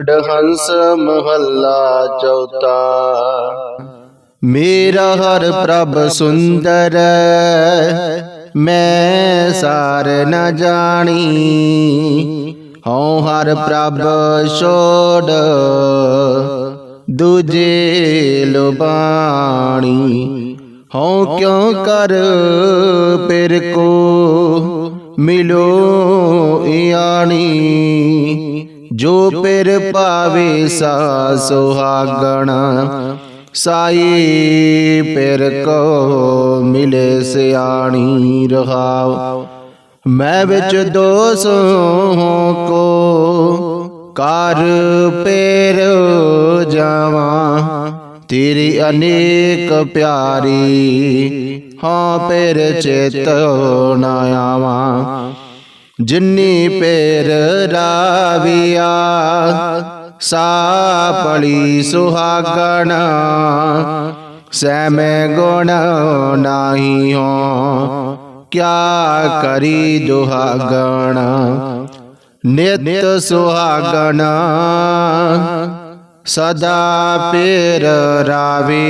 ਡਹੰਸ ਮਹੱਲਾ ਚੌਥਾ। ਮੇਰਾ ਹਰ ਪ੍ਰਭ ਸੁੰਦਰ ਮੈਂ ਸਾਰ ਨ ਜਾਣੀ। ਹਉ ਹਰ ਪ੍ਰਭ ਛੋੜ, ਦੂਜੇ ਲੁਬਾਣੀ ਹਉ ਕਿਉ ਕਰ ਪਿਰ ਕੋ ਮਿਲੋ ਇਆਣੀ। ਜੋ ਪਿਰ ਪਾਵੇ ਸਾ ਸੁਹਾਗਣ, ਸਾਈ ਪਿਰ ਕੋ ਮਿਲੇ ਸਿਆਣੀ ਰਹਾਉ। ਮੈਂ ਵਿੱਚ ਦੋਸ ਕੋ ਕਰ ਪੇਰ ਜਾਵਾਂ, ਤੇਰੀ ਅਨੇਕ ਪਿਆਰੀ ਹਾਂ ਪੇਰ ਚੇਤ ਨਾ ਆਵਾਂ। ਜਿੰਨੀ ਪੇਰ ਰਾਵਿਆ, ਸਾਪਲੀ ਸੁਹਾਗਣ ਸੈਮੇ ਗੁਣ ਨਾਹੀ ਹੋ, ਕਿਆ ਕਰੀ ਦੁਹਾਗਣ? ਨਿਤ ਸੁਹਾਗਣ, ਸਦਾ ਪੇਰ ਰਾਵੇ,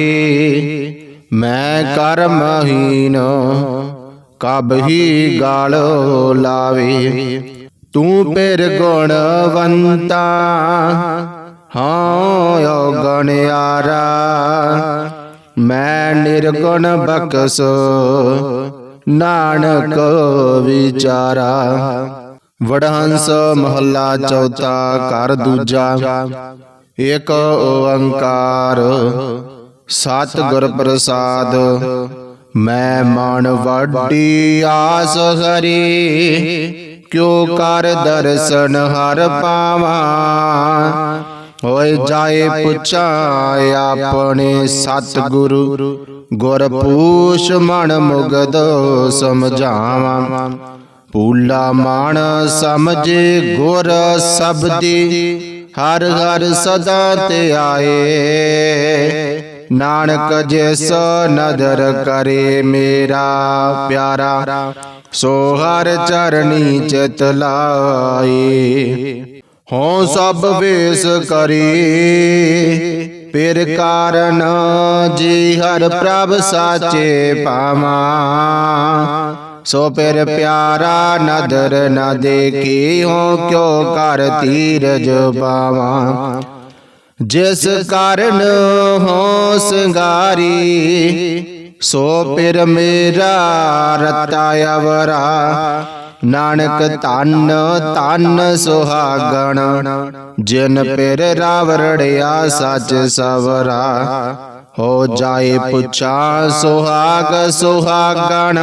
ਮੈਂ ਕਰਮਹੀਨ ਕਬ ਹੀ ਗਾਲ ਲਾਵੇ। ਤੂੰ ਪੇਰ ਗੁਣਵੰਤਾ, ਹਾਂ ਯੋਗਣ ਯਾਰਾ। ਮੈਂ ਨਿਰਗੁਣ ਬਖਸ, ਨਾਨਕ ਵਿਚਾਰਾ। ਵਡਹੰਸ ਮਹੱਲਾ ਚੌਥਾ ਘਰ ਦੂਜਾ। ਏਕ ਓੰਕਾਰ, ਸਤਿਗੁਰ ਪ੍ਰਸਾਦ ਮੈਂ ਮਨ ਵੱਡੀ ਆਸ ਹਰੀ, ਕਿਉ ਕਰ ਦਰਸ਼ਨ ਹਰ ਪਾਵਾਂ? ਹੋਏ ਜਾਏ ਪੁੱਛਾ ਆਪਣੇ ਸਤਿਗੁਰੂ ਗੁਰ ਪੂਛ ਮਨ ਮੁਗਦ ਸਮਝਾਵਾਂ। ਪੂਲਾ ਮਨ ਸਮਝੇ ਗੁਰ ਸਬਦੀ, ਹਰ ਹਰ ਸਦਾ ਤੇ ਆਏ। ਨਾਨਕ ਜਿਸ ਨਦਰ ਕਰੇ ਮੇਰਾ ਪਿਆਰਾ, ਸੋ ਹਰ ਚਰਣੀ ਚਿਤ ਲਾਏ। ਹਉ ਸਭ ਵੇਸ ਕਰੀ ਪਿਰ ਕਾਰਨ ਜੀ ਹਰ ਪ੍ਰਭ ਸਾਚੇ ਪਾਵਾਂ। ਸੋ ਪਿਰ ਪਿਆਰਾ ਨਦਰ ਨ ਦੇਖੀ, ਹੋ ਕਿਉ ਕਰ ਤੀਰਜ ਪਾਵਾਂ। ਜਿਸ ਕਾਰਨ ਹੋ ਸੰਗਾਰੀ ਸੋ ਪਿਰ ਮੇਰਾ ਰਤਾ ਅਵਰਾ। ਨਾਨਕ ਧੰਨ ਧੰਨ ਸੁਹਾਗਣ, ਜਿਨ ਪਿਰ ਰਾਵਰੜਿਆ ਸੱਚ ਸਵਰਾ। ਹੋ ਜਾਏ ਪੁੱਛਾ ਸੁਹਾਗ ਸੁਹਾਗਣ,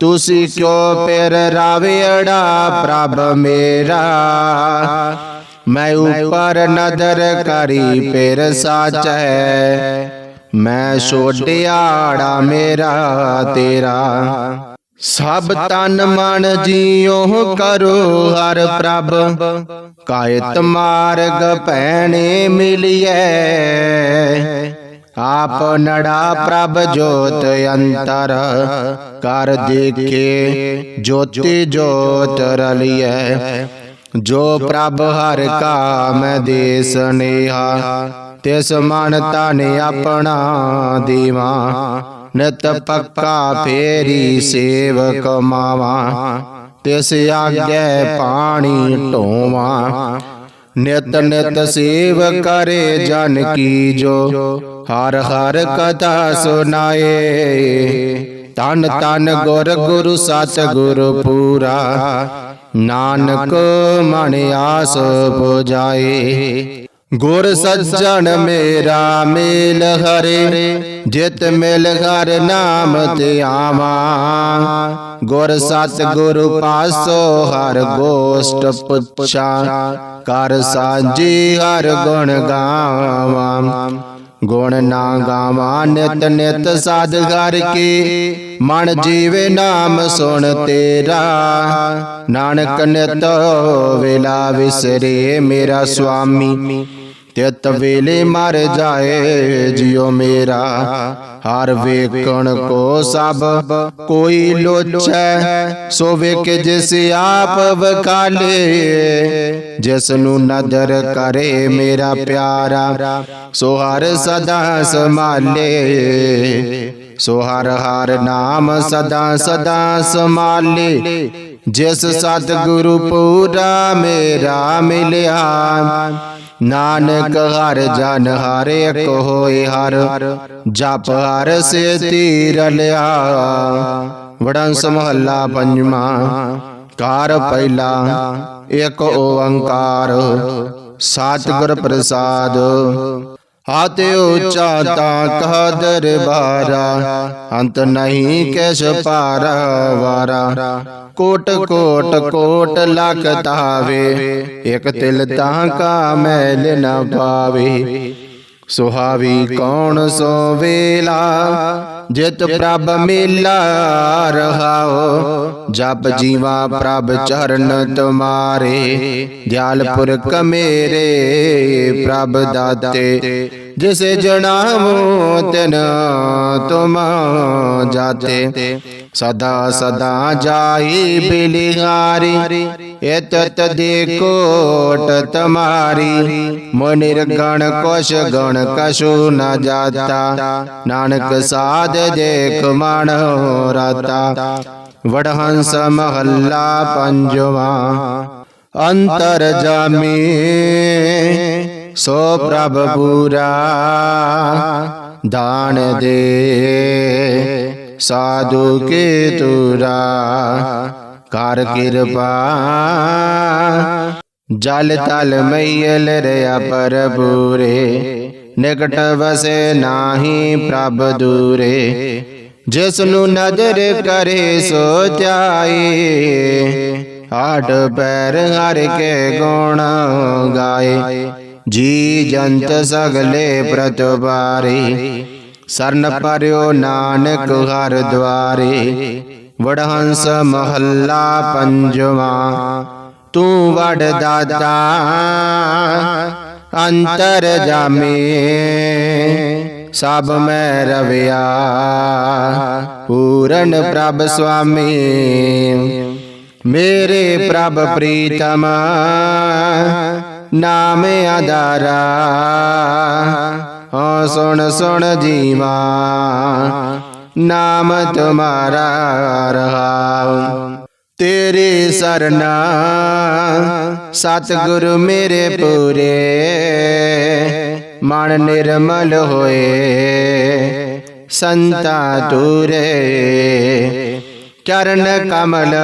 ਤੁਸੀਂ ਕਿਉ ਪਿਰ ਰਾਵਿੜਾ ਪ੍ਰਭ ਮੇਰਾ? ਮੈਂ ਉਪਰ ਨਦਰ ਕਰੀ ਫਿਰ ਸਾਚ ਹੈ ਮੈਂ ਛੋਟਿਆੜਾ ਮੇਰਾ, ਤੇਰਾ। ਸਭ ਤਨ ਮਨ ਜੀਉ ਕਰੋ ਹਰ ਪ੍ਰਭ। ਕਾਇਤ ਮਾਰਗ ਭੈਣੇ ਮਿਲਿਐ। ਆਪ ਨੜਾ ਪ੍ਰਭ ਜੋਤ ਅੰਤਰ। ਕਰ ਦੇਖੇ ਜੋਤੀ ਜੋਤ ਰਲਿਐ। ਜੋ ਪ੍ਰਭ ਹਰ ਕਾ ਮੈਂ ਦੇਸ ਨੇਹਾ ਤਿਸ ਮਨ ਤਨ ਆਪਣਾ ਦੀਵਾ, ਨਿਤ ਪੱਕਾ ਫੇਰੀ ਸੇਵਕ ਮਾਵਾ, ਤਿਸ ਆਗੇ ਪਾਣੀ ਢੋਵਾ, ਨਿਤ ਨਿਤ ਸੇਵ ਕਰੇ ਜਨ ਕੀ ਜੋ, ਹਰ ਹਰ ਕਥਾ ਸੁਨਾਏ। ਤਨ ਤਨ ਗੁਰ, ਗੁਰੂ ਸਤ ਗੁਰ ਪੂਰਾ। ਨਾਨਕ ਮਨ ਆਸ ਪੁਜਾਏ। ਗੁਰ ਸੱਜਣ ਮੇਰਾ ਮੇਲ ਹਰੇ, ਜਿਤ ਮਿਲ ਹਰ ਨਾਮ ਤੇ ਆਵਾਂ। ਗੁਰ ਸਤ ਗੁਰੂ ਪਾਸੋ ਹਰ ਗੋਸ਼ਟ ਪੁੱਛਾ, ਕਰ ਸਾਜੀ ਹਰ ਗੁਣ ਗਾਵਾਂ। ਗੁਣ ਨਾ ਗਾਵਾਂ ਨਿਤ ਨਿਤ ਸਾਧ ਹਰ ਕੀ। ਮਨ ਜੀਵੇ ਨਾਮ ਸੁਣ ਤੇਰਾ। ਨਾਨਕ ਨਿਤ ਵੇਲਾ ਵਿਸਰੇ ਮੇਰਾ ਸੁਆਮੀ। ਤਿਤ ਵੇਲੇ ਮਰ ਜਾਏ, ਜਿਉ ਮੇਰਾ। ਹਰ ਵੇਖਣ ਕੋ ਸਭ ਕੋਈ ਲੋਚੈ ਸੋ ਵੇਖ ਜਿਸ ਆਪ ਵਕਾਲੇ ਜਿਸ ਨੂੰ ਨਦਰ ਕਰੇ ਮੇਰਾ ਪਿਆਰਾ। ਸੋ ਹਰ ਸਦਾ ਸਮਾਲੇ ਸੋ ਹਰ ਹਰ ਨਾਮ ਸਦਾ ਸਦਾ ਸਮਾਲੇ ਜਿਸ ਸਤਿਗੁਰੂ ਪੂਰਾ ਮੇਰਾ ਮਿਲਿਆ। ਨਾਨਕ ਹਰ ਜਨ ਹਰ ਇੱਕ ਹੋਏ ਹਰ, ਜਪ ਹਰ ਸੇ ਤੀਰ ਲਿਆ ਵਡੰਸ ਮਹੱਲਾ ਪੰਜਵਾਂ, ਕਾਰ ਪਹਿਲਾ, ਇੱਕ ਓੰਕਾਰ। ਸਤਿਗੁਰ ਪ੍ਰਸਾਦ ਹਾਤੇ ਉੱਚਾ ਤਾਂ ਕਹ ਦਰਬਾਰਾ ਅੰਤ ਨਹੀਂ ਕਿਛ ਪਾਰ ਵਾਰਾ ਕੋਟ ਕੋਟ ਕੋਟ ਲਖ ਤਾਵੇ ਇਕ ਤਿਲ ਤਾਂ ਕਾ ਮੈਲ ਨ ਪਾਵੇ ਸੁਹਾਵੀ ਕੌਣ ਸੋ ਵੇਲਾ? ਜਿਤ ਪ੍ਰਭ ਮੇਲਾ ਰਹਾਓ। ਜਪ ਜੀਵਾ ਪ੍ਰਭ ਚਰਨ ਤੁਮਾਰੇ। ਦਿਆਲ ਪੁਰਖ ਮੇਰੇ ਪ੍ਰਭ ਦਾਤੇ। ਜਿਸੇ ਜਣਾਵੋ ਤਿਨ ਤੁਮ ਜਾਤੇ। ਸਦਾ ਸਦਾ ਜਾਈ ਬਿਲਿਹਾਰੀ ਇਤਤ ਦੇ ਕੋਟ ਤਮਾਰੀ। ਮਨਿਰ ਗਣ ਕੋਸ਼ ਗਣ ਕਛੂ ਨ ਜਾਤਾ। ਨਾਨਕ ਸਾਧ ਦੇਖ ਮਨ ਰਾਤਾ। ਵਡਹੰਸ ਮਹੱਲਾ ਪੰਜਵਾ। ਅੰਤਰ ਜਾਮੀ। ਸੋ ਪ੍ਰਭ ਪੂਰਾ। ਦਾਨ ਦੇ। ਸਾਧੂ ਕੇ ਤੁਰਾ ਕਰ ਕਿਰਪਾ। ਜਲ ਤਲ ਮਈਲ ਰਿਆ ਪਰ ਬੂਰੇ ਨਿਕਟ ਵਸੇ ਨਾਹੀ ਪ੍ਰਭ ਦੂਰੇ। ਜਿਸ ਨੂੰ ਨਦਰ ਕਰੇ ਸੋ ਜਾਏ ਆਠ ਪੈਰ ਹਰ ਕੇ ਗੁਣ ਗਾਏ। ਜੀ ਜੰਤ ਸਗਲੇ ਪ੍ਰਤਵਾਰੇ ਸਰਨ ਪਰਿਓ ਨਾਨਕ ਹਰ ਦਵਾਰੇ ਵਡਹੰਸ ਮਹੱਲਾ ਪੰਜਵਾ, ਤੂੰ ਵਡ ਦਾਤਾ, ਅੰਤਰ ਜਾਮੇ, ਸਭ ਮੈਂ ਰਵਿਆ, ਪੂਰਨ ਪ੍ਰਭ ਸੁਆਮੀ, ਮੇਰੇ ਪ੍ਰਭ ਪ੍ਰੀਤਮ, ਨਾਮ ਆਧਾਰਾ ਹਾਂ ਸੁਣ ਸੁਣ ਜੀਵਾ, ਨਾਮ ਤੁਮਾਰਾ ਰਹਾਉ। ਤੇਰੇ ਸਰਨਾ, ਸਤਿਗੁਰੂ ਮੇਰੇ ਪੂਰੇ, ਮਨ ਨਿਰਮਲ ਹੋਏ, ਸੰਤਾ ਤੁਰੇ ਚਰਨ ਕਮਲ,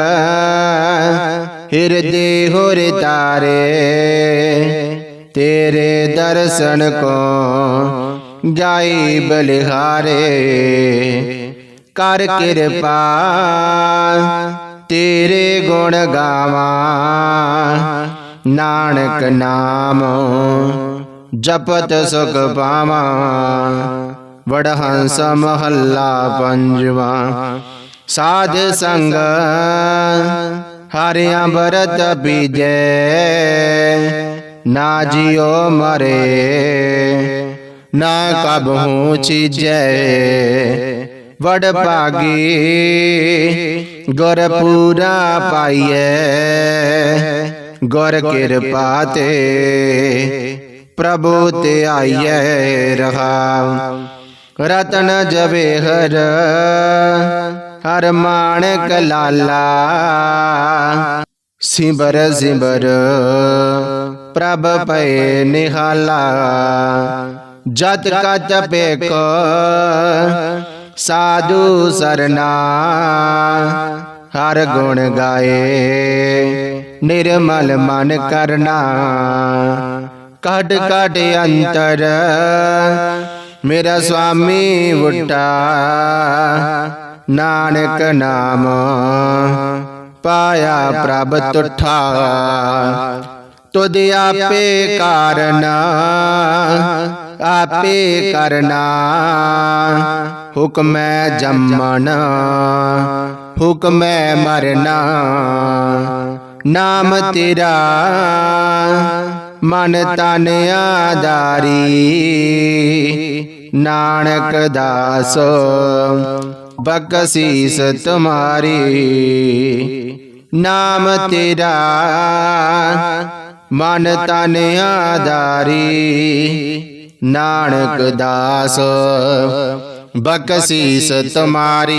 ਹਿਰਦੇ ਹੋਰ ਤਾਰੇ, ਤੇਰੇ ਦਰਸ਼ਨ ਕੋ ਜਾਈ ਬਲਿਹਾਰੇ। ਕਰ ਕਿਰਪਾ, ਤੇਰੇ ਗੁਣ ਗਾਵਾਂ। ਨਾਨਕ ਨਾਮ ਜਪਤ ਸੁਖ ਪਾਵਾਂ। ਵਡਹੰਸ ਮਹੱਲਾ ਪੰਜਵਾ। ਸਾਧ ਸੰਗ ਹਰਿਆ ਬਰਤ ਬੀਜੈ ਨਾ ਜਿਉ ਮਰੇ। ਨਾ ਕਬਹੂ ਚੀਜੈ ਵੜ ਭਾਗੀ ਗੁਰ ਪੂਰਾ ਪਾਈਐ, ਗੁਰ ਕਿਰਪਾ ਤੇ ਪ੍ਰਭੂ ਤੇ ਆਈਐ ਰਹਾ ਰਤਨ ਜਵੇ ਹਰ ਹਰ ਮਾਣਕ ਲਾਲਾ। ਸਿਮਰ ਸਿਮਰ ਪ੍ਰਭ ਪਏ ਨਿਹਾਲਾ। ਜਤ ਕਾ ਜਪੇ ਕੋ ਸਾਧੂ ਸਰਨਾ, ਹਰ ਗੁਣ ਗਾਏ, ਨਿਰਮਲ ਮਨ ਕਰਨਾ। ਕਟ ਕਟ ਅੰਤਰ, ਮੇਰਾ ਸੁਆਮੀ ਉਟਾ ਨਾਨਕ ਨਾਮ, ਪਾਇਆ ਪ੍ਰਭ ਤੁਠਾ। ਤੁਧ ਆਪੇ ਕਾਰਨ ਆਪੇ ਕਰਨਾ। ਹੁਕਮੈ ਜੰਮਣ। ਹੁਕਮੈ ਮਰਨਾ। ਨਾਮ ਤੇਰਾ। ਮਨ ਤਨ ਆਦਾਰੀ ਨਾਨਕ ਦਾਸ, ਬਖਸ਼ੀਸ ਤੁਮਾਰੀ। ਨਾਮ ਤੇਰਾ। ਮਨ ਤਨ ਆਦਾਰੀ ਨਾਨਕ ਦਾਸ ਬਖਸ਼ੀਸ ਤੁਮਾਰੀ।